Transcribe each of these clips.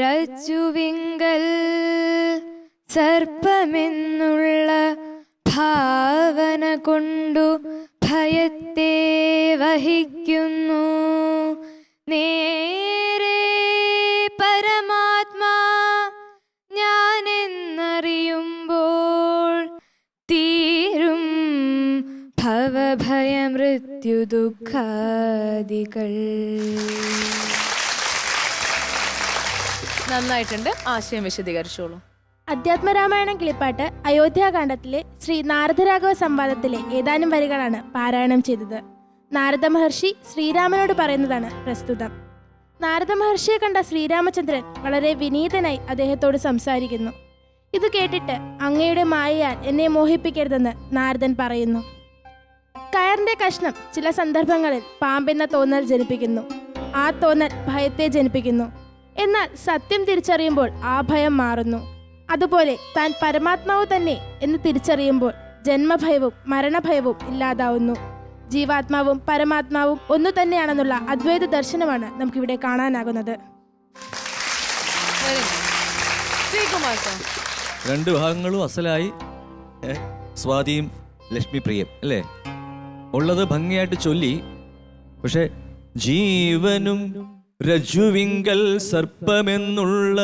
രജ്ജുവിങ്കൽ സർപ്പമെന്നുള്ള ഭാവന കൊണ്ടു ഭയത്തെ വഹിക്കുന്നു. നേരെ പരമാത്മാ ഞാനെന്നറിയുമ്പോൾ തീരും ഭവഭയ മൃത്യു ദുഃഖാദികൾ നന്നായിട്ടുണ്ട്. ആശയം വിശദീകരിച്ചോളൂ. അധ്യാത്മരാമായണം കിളിപ്പാട്ട് അയോധ്യാകാന്ഡത്തിലെ ശ്രീ നാരദരാഘവ സംവാദത്തിലെ ഏതാനും വരികളാണ് പാരായണം ചെയ്തത്. നാരദ മഹർഷി ശ്രീരാമനോട് പറയുന്നതാണ് പ്രസ്തുതം. നാരദ മഹർഷിയെ കണ്ട ശ്രീരാമചന്ദ്രൻ വളരെ വിനീതനായി അദ്ദേഹത്തോട് സംസാരിക്കുന്നു. ഇത് കേട്ടിട്ട് അങ്ങയുടെ മായയാൽ എന്നെ മോഹിപ്പിക്കരുതെന്ന് നാരദൻ പറയുന്നു. കയറിന്റെ കഷ്ണം ചില സന്ദർഭങ്ങളിൽ പാമ്പെന്ന തോന്നൽ ജനിപ്പിക്കുന്നു. ആ തോന്നൽ ഭയത്തെ ജനിപ്പിക്കുന്നു. എന്നാൽ സത്യം തിരിച്ചറിയുമ്പോൾ ആ ഭയം മാറുന്നു. അതുപോലെ താൻ പരമാത്മാവ് തന്നെ എന്ന് തിരിച്ചറിയുമ്പോൾ ജന്മഭയവും മരണഭയവും ഇല്ലാതാവുന്നു. ജീവാത്മാവും പരമാത്മാവും ഒന്നു തന്നെയാണെന്നുള്ള അദ്വൈത ദർശനമാണ് നമുക്കിവിടെ കാണാനാകുന്നത്. രണ്ട് ഭാഗങ്ങളും അസലായി സ്വാതിയും ലക്ഷ്മി പ്രിയം അല്ലേ? ഉള്ളത് ഭംഗിയായിട്ട് ചൊല്ലി പക്ഷെ ജീവനും രജ്ജുവിങ്കൽ സർപ്പമെന്നുള്ള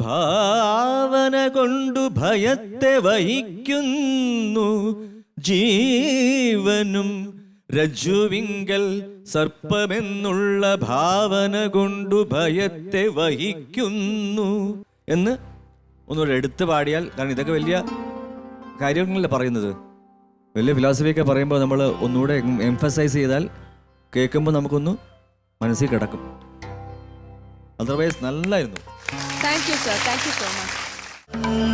ഭാവന കൊണ്ടു ഭയത്തെ വഹിക്കുന്നു. ജീവനും രജുവിങ്കൽ സർപ്പമെന്നുള്ള ഭാവന കൊണ്ടു ഭയത്തെ വഹിക്കുന്നു. എന്ന് ഒന്നുകൂടെ എടുത്തു പാടിയാൽ കാരണം ഇതൊക്കെ വലിയ കാര്യങ്ങളല്ലേ പറയുന്നത്. വലിയ ഫിലോസഫിയൊക്കെ പറയുമ്പോൾ നമ്മൾ ഒന്നുകൂടെ എംഫസൈസ് ചെയ്താൽ കേൾക്കുമ്പോൾ നമുക്കൊന്ന് മനസ്സിൽ കിടക്കും. അതർവൈസ് നല്ലായിരുന്നു. Thank you sir thank you so much